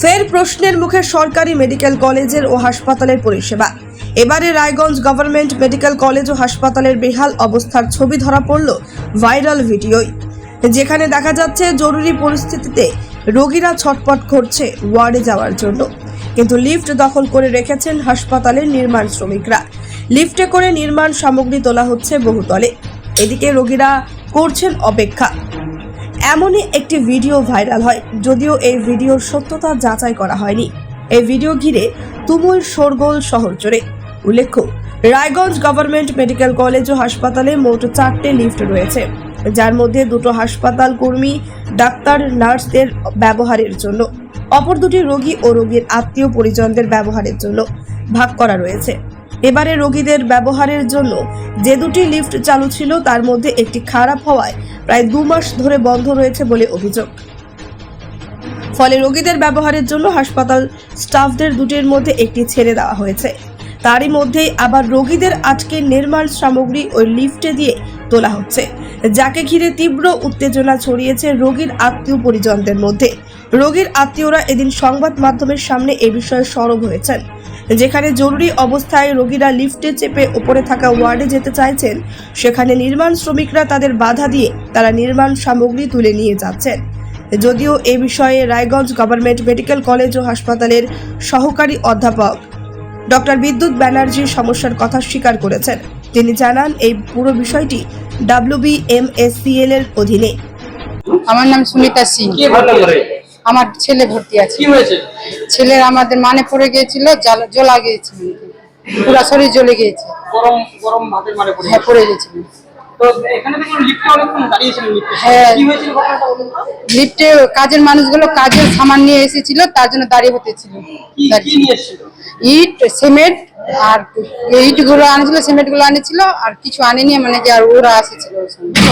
ফের প্রশ্নের মুখে সরকারি মেডিকেল কলেজের ও হাসপাতালের পরিষেবা। এবারে রায়গঞ্জ গভর্নমেন্ট মেডিকেল কলেজ ও হাসপাতালের বেহাল অবস্থার ছবি ধরা পড়ল ভাইরাল ভিডিওয়। যেখানে দেখা যাচ্ছে জরুরি পরিস্থিতিতে রোগীরা ছটপট করছে ওয়ার্ডে যাওয়ার জন্য। কিন্তু লিফট দখল করে রেখেছেন হাসপাতালের নির্মাণ শ্রমিকরা। লিফটে করে নির্মাণ সামগ্রী তোলা হচ্ছে বহুতলে। এদিকে রোগীরা করছেন অপেক্ষা। এমনই একটি ভিডিও ভাইরাল হয়, যদিও এই ভিডিওর সত্যতা যাচাই করা হয়নি। এই ভিডিও ঘিরে তুমুল শোরগোল শহর জুড়ে। উল্লেখ্য, রায়গঞ্জ গভর্নমেন্ট মেডিকেল কলেজ ও হাসপাতালে মোট চারটে লিফট রয়েছে, যার মধ্যে দুটো হাসপাতাল কর্মী, ডাক্তার, নার্সদের ব্যবহারের জন্য। অপর দুটি রোগী ও রোগীর আত্মীয় পরিজনদের ব্যবহারের জন্য ভাগ করা রয়েছে। এবারে রোগীদের ব্যবহারের জন্য যে দুটি লিফট চালু ছিল তার মধ্যে একটি খারাপ হওয়ায় প্রায় দু মাস ধরে বন্ধ রয়েছে বলে অভিযোগ। ফলে রোগীদের ব্যবহারের জন্য হাসপাতাল স্টাফদের দুটির মধ্যে একটি ছেড়ে দেওয়া হয়েছে। তারই মধ্যেই আবার রোগীদের আজকে নির্মাণ সামগ্রী ওই লিফটে দিয়ে তোলা হচ্ছে, যাকে ঘিরে তীব্র উত্তেজনা ছড়িয়েছে রোগীর আত্মীয় পরিজনদের মধ্যে। রোগীর আত্মীয়রা এদিন সংবাদ মাধ্যমের সামনে এ বিষয়ে সরব হয়েছেন। যেখানে জরুরি অবস্থায় রোগীরা লিফটে চেপে উপরে থাকা ওয়ার্ডে যেতে চাইছেন সেখানে নির্মাণ শ্রমিকরা তাদের বাধা দিয়ে তারা নির্মাণ সামগ্রী তুলে নিয়ে যাচ্ছেন। যদিও এ বিষয়ে রায়গঞ্জ গভর্নমেন্ট মেডিকেল কলেজ ও হাসপাতালের সহকারী অধ্যাপক ডক্টর বিদ্যুৎ ব্যানার্জি সমস্যার কথা স্বীকার করেছেন। তিনি জানান এই পুরো বিষয়টি ডাব্লিউবিএমএসসিএল এর অধীনে। আমার নাম সুনিতা সিং। আমার ছেলে ভর্তি আছে। কি হয়েছে? ছেলের আমাদের মানে পড়ে গিয়েছিল জ্বালা- গিয়েছিল। পুরো শরীর জ্বলে গিয়েছে। গরম গরম ভাতের মানে পড়ে হ্যাঁ পড়ে দেখুন লিফটে হ্যাঁ। কাজের মানুষগুলো কাজের সামান নিয়ে এসেছিল তার জন্য দাঁড়িয়ে হতেছিল কি কি নিয়ে এসেছিল? ইট সিমেন্ট আর ইটগুলো আনেছিল সিমেন্টগুলো আনেছিল আর কিছু আনে আনেনি মানে যে আর ওরা এসেছিল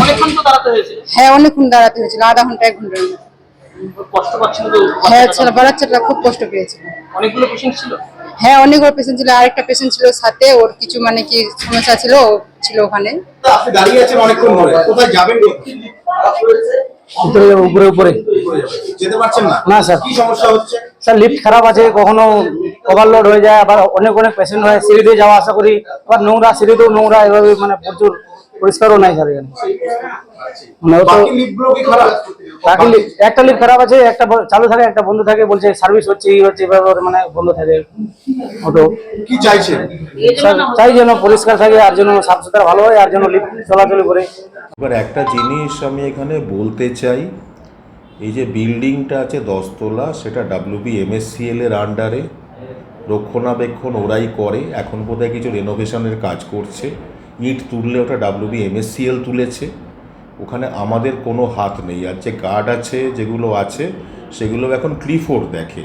অনেকক্ষণ তো দাঁড়াতে হয়েছিল। হ্যাঁ অনেকক্ষণ দাঁড়াতে হয়েছিল আধা ঘণ্টা এক ঘণ্টা কষ্ট পাচ্ছিল হ্যাঁ ছেলে বাচ্চাটা খুব কষ্ট পেয়েছিল। অনেকগুলো পেশেন্ট ছিল? হ্যাঁ অনেকগুলো পেশেন্ট ছিল। আরেকটা পেশেন্ট ছিল সাথে। ওর কিছু মানে কি সমস্যা ছিল ছিল ওখানে। আপনি দাঁড়িয়ে আছেন অনেকক্ষণ ধরে। কোথায় যাবেন যাব, উপরে উপরে যেতে পারছেন না? না, স্যার। কি সমস্যা হচ্ছে? স্যার লিফট খারাপ আছে কখনো ওভারলোড হয়ে যায় আবার অনেক অনেক পেশেন্ট হয়। সিঁড়ি দিয়ে যাওয়া আসা করি আবার নোংরা সিঁড়িতেও নোংরা এভাবে মানে প্রচুর পরিষ্কারও নাই স্যার এখানে। মানে তো একটা লিফট খারাপ আছে একটা চালু থাকে একটা বন্ধ থাকে বলছে সার্ভিস হচ্ছে এই হচ্ছে এভাবে মানে বন্ধ থাকে। অটো। কি স্যার চাই যেন পরিষ্কার থাকে আর যেন সাফ সুতরা ভালো হয় আর যেন লিফট চলাচল করে। এবার একটা জিনিস আমি এখানে বলতে চাই এই যে বিল্ডিংটা আছে দশতলা সেটা ডাব্লিউবি এমএসসিএল এর আন্ডারে রক্ষণাবেক্ষণ ওরাই করে এখন বোধহয় কিছু রেনোভেশনের কাজ করছে। ইট তুললে ওটা ডাব্লিউবি এমএসসিএল তুলেছে। ওখানে আমাদের কোনো হাত নেই। আর যে গার্ড আছে যেগুলো আছে সেগুলো এখন ক্লিফোর্ড দেখে।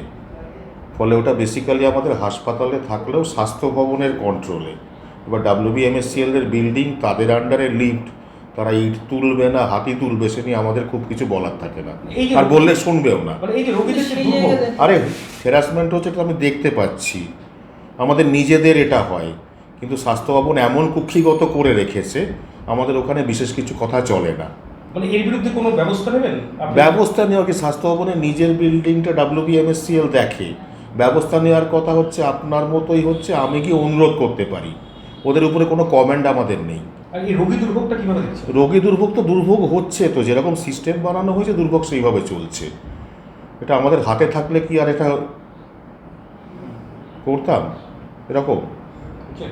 ফলে ওটা বেসিক্যালি আমাদের হাসপাতালে থাকলেও স্বাস্থ্য ভবনের কন্ট্রোলে এবার ডাব্লিউবিএমএসসিএল এর বিল্ডিং তাদের আন্ডারে লিফট তারা ইট তুলবে না হাতি তুলবে সে নিয়ে আমাদের খুব কিছু বলার থাকে না। আর বললে শুনবেও না। মানে এই যে রোগীদের যে দুর্ভোগ? আরে হ্যারাসমেন্ট হচ্ছে এটা আমি দেখতে পাচ্ছি। আমাদের নিজেদের এটা হয়। কিন্তু স্বাস্থ্য ভবন এমন কুক্ষিগত করে রেখেছে আমাদের ওখানে বিশেষ কিছু কথা চলে না। মানে এর বিরুদ্ধে কোনো ব্যবস্থা নেবেন? ব্যবস্থা নেওয়া কি স্বাস্থ্য ভবনের নিজের বিল্ডিংটা ডাব্লিউবিএমএসসিএল দেখে। ব্যবস্থা নেওয়ার কথা হচ্ছে আপনার মতোই হচ্ছে আমি কি অনুরোধ করতে পারি? ওদের উপরে কোনো কমেন্ট আমাদের নেই। রোগী দুর্ভোগটা কীভাবে রোগী দুর্ভোগ তো দুর্ভোগ হচ্ছে তো যেরকম সিস্টেম বানানো হয়েছে দুর্ভোগ সেইভাবে চলছে। এটা আমাদের হাতে থাকলে কি আর এটা করতাম? এরকম।